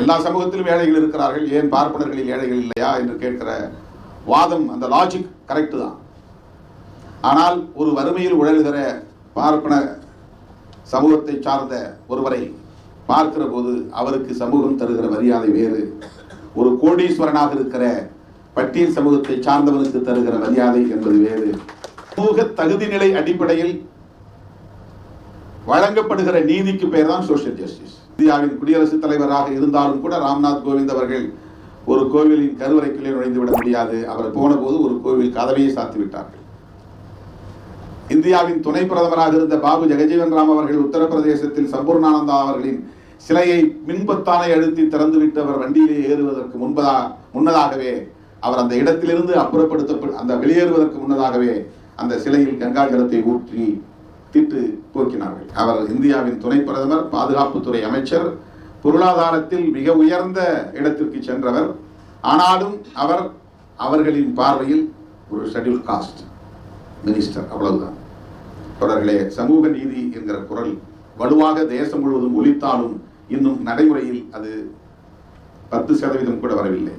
எல்லா சமூகத்திலும் ஏழைகள் இருக்கிறார்கள். ஏன் பார்ப்பனர்களில் ஏழைகள் இல்லையா என்று கேட்கிற வாதம் அந்த லாஜிக் கரெக்டு தான். ஆனால் ஒரு வறுமையில் உழல்கிற பார்ப்பன சமூகத்தை சார்ந்த ஒருவரை பார்க்கிற போது அவருக்கு சமூகம் தருகிற மரியாதை வேறு. ஒரு கோடீஸ்வரனாக இருக்கிற பட்டியல் சமூகத்தை சார்ந்தவனுக்கு தருகிற மரியாதை என்பது வேறு. சமூக தகுதி நிலை அடிப்படையில் வழங்கப்படுகிற நீதிக்கு பெயர் தான் சோஷியல் ஜஸ்டிஸ் இந்தியாவின் குடியரசுத் தலைவராக இருந்தாலும் கூட ராம்நாத் கோவிந்த் அவர்கள் ஒரு கோவிலின் கருவறைக்குள்ளே நுழைந்து விட முடியாது. அவர் போன போது ஒரு கோவில் கதவையை சாத்தி விட்டார்கள். இந்தியாவின் துணை பிரதமராக இருந்த பாபு ஜெகஜீவன் ராம் அவர்கள் உத்தரப்பிரதேசத்தில் சம்பூர்ணானந்தா அவர்களின் சிலையை மின்பத்தானை அழுத்தி திறந்துவிட்டு அவர் வண்டியிலே ஏறுவதற்கு முன்பதா முன்னதாகவே அவர் அந்த இடத்திலிருந்து அப்புறப்படுத்த அந்த வெளியேறுவதற்கு முன்னதாகவே அந்த சிலையில் கங்கா ஜலத்தை ஊற்றி தீட்டு போக்கினார்கள். அவர் இந்தியாவின் துணை பிரதமர் பாதுகாப்புத்துறை அமைச்சர் பொருளாதாரத்தில் மிக உயர்ந்த இடத்திற்கு சென்றவர். ஆனாலும் அவர் அவர்களின் பார்வையில் ஒரு ஷெட்யூல் காஸ்ட் மினிஸ்டர் அவ்வளவுதான். தொடர்களே சமூக நீதி என்கிற குரல் வலுவாக தேசம் முழுவதும் ஒழித்தாலும் இன்னும் நடைமுறையில் அது பத்து சதவீதம் கூட வரவில்லை.